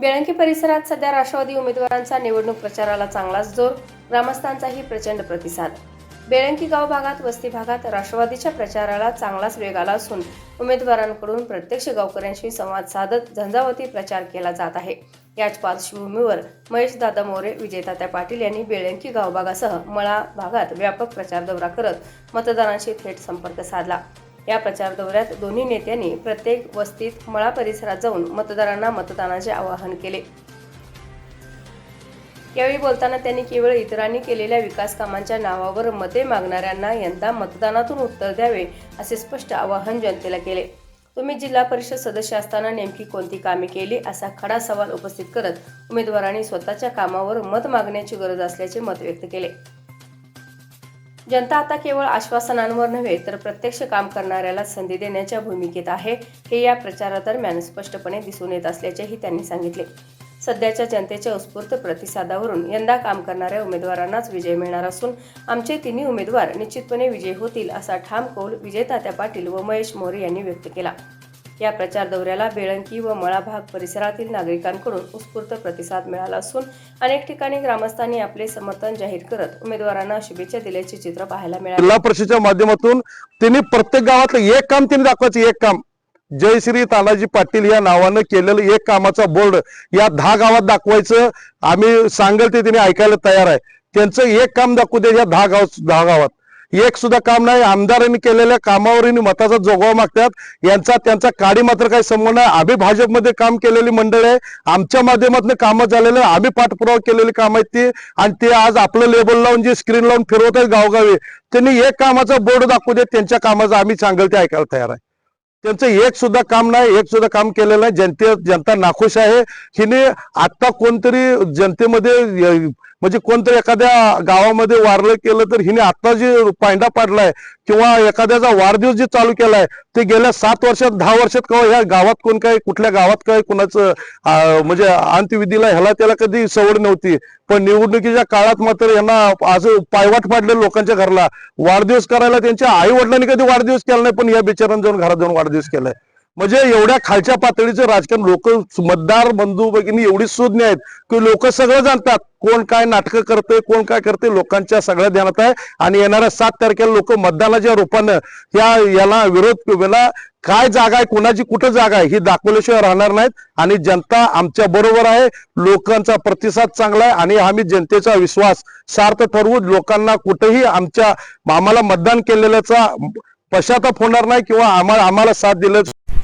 बेळंकी परिसरात सध्या राष्ट्रवादी उमेदवारांचा निवडणूक प्रचाराला चांगलाच जोर ग्रामस्थांचाही प्रचंड प्रतिसाद. बेळंकी गाव भागात वस्ती भागात राष्ट्रवादीच्या प्रचाराला चांगलाच वेग आला असून उमेदवारांकडून प्रत्यक्ष गावकऱ्यांशी संवाद साधत झंझावती प्रचार केला जात आहे. याच पार्श्वभूमीवर महेशदादा मोरे विजयतात्या पाटील यांनी बेळंकी गाव भागासह मळा भागात व्यापक प्रचार दौरा करत मतदारांशी थेट संपर्क साधला. या प्रचार दौऱ्यात दोन्ही नेत्यांनी प्रत्येक वस्तीत मळा परिसरात जाऊन मतदारांना मतदानाचे आवाहन केले. यावेळी बोलताना त्यांनी केवळ इतरांनी केलेल्या विकास कामांच्या नावावर मते मागणाऱ्यांना यंदा मतदानातून उत्तर द्यावे असे स्पष्ट आवाहन जनतेला केले. तुम्ही जिल्हा परिषद सदस्य असताना नेमकी कोणती कामे केली असा खडा सवाल उपस्थित करत उमेदवारांनी स्वतःच्या कामावर मत मागण्याची गरज असल्याचे मत व्यक्त केले. जनता आता केवळ आश्वासनांवर नव्हे तर प्रत्यक्ष काम करणाऱ्याला संधी देण्याच्या भूमिकेत आहे हे या प्रचारादरम्यान स्पष्टपणे दिसून येत असल्याचेही त्यांनी सांगितले. सध्याच्या जनतेच्या उत्स्फूर्त प्रतिसादावरून यंदा काम करणाऱ्या उमेदवारांनाच विजय मिळणार असून आमचे तिन्ही उमेदवार निश्चितपणे विजय होतील असा ठाम कौल विजयतात्या पाटील व महेश मोरे यांनी व्यक्त केला. या प्रचार दौऱ्याला बेळंकी व मळाभाग परिसरातील नागरिकांकडून उत्स्फूर्त प्रतिसाद मिळाला असून अनेक ठिकाणी ग्रामस्थांनी आपले समर्थन जाहीर करत उमेदवारांना शुभेच्छा दिल्याचे चित्र पाहायला मिळाले. जिल्हा परिषदेच्या माध्यमातून त्यांनी प्रत्येक गावातलं एक काम त्यांनी दाखवायचं एक काम. जयश्री तानाजी पाटील या नावानं केलेलं एक कामाचा बोर्ड या दहा गावात दाखवायचं. आम्ही सांगेल ते त्यांनी ऐकायला तयार आहे. त्यांचं एक काम दाखवू दे या दहा गाव दहा गावात. एक सुद्धा काम नाही. आमदारांनी केलेल्या कामावर मताचा जोगवा मागतात. यांचा त्यांचा काडी मात्र काही संबंध नाही. आम्ही भाजपमध्ये काम केलेली मंडळ आहे. आमच्या माध्यमातून कामं झालेलं आहे आम्ही पाठपुरावा केलेली काम आहेत ती. आणि ते आज आपलं लेबल लावून जे स्क्रीन लावून फिरवत आहेत गावगावी त्यांनी एक कामाचा बोर्ड दाखवू देत त्यांच्या कामाचं आम्ही सांगेल ते ऐकायला तयार आहे. त्यांचं एक सुद्धा काम नाही एक सुद्धा काम केलेलं नाही. जनते जनता नाखुश आहे. हिने आता कोणतरी जनतेमध्ये म्हणजे कोणतरी एखाद्या गावामध्ये वारलं केलं तर हिने आता जे पांडा पाडलाय किंवा एखाद्याचा वाढदिवस जे चालू केलाय ते गेल्या सात वर्षात दहा वर्षात का ह्या गावात कोण काय कुठल्या गावात काय कुणाचं म्हणजे अंत्यविधीला ह्याला त्याला कधी सवड नव्हती. पण निवडणुकीच्या काळात मात्र यांना असं पायवाट पाडले लोकांच्या घरला. वाढदिवस करायला त्यांच्या आई वडिलांनी कधी वाढदिवस केला नाही पण या बिचारांनी जाऊन घरात जाऊन वाढदिवस केलाय. म्हणजे एवढ्या खालच्या पातळीचं राजकारण लोक मतदार बंधू भगिनी एवढी सुज्ञ आहेत की लोक सगळं जाणतात कोण काय नाटकं करते कोण काय करते लोकांच्या सगळ्या ध्यानात आहे. आणि येणाऱ्या सात तारखेला लोक मतदानाच्या रूपानं या याला विरोध याला काय जागा आहे कोणाची कुठं जागा आहे ही दाखवल्याशिवाय राहणार नाहीत. आणि जनता आमच्या बरोबर आहे लोकांचा प्रतिसाद चांगला आहे आणि आम्ही जनतेचा विश्वास सार्थ ठरवू लोकांना कुठेही आमच्या आम्हाला मतदान केलेल्याचा पश्चाताप होणार नाही किंवा आम्हाला आम्हाला साथ दिल्याचं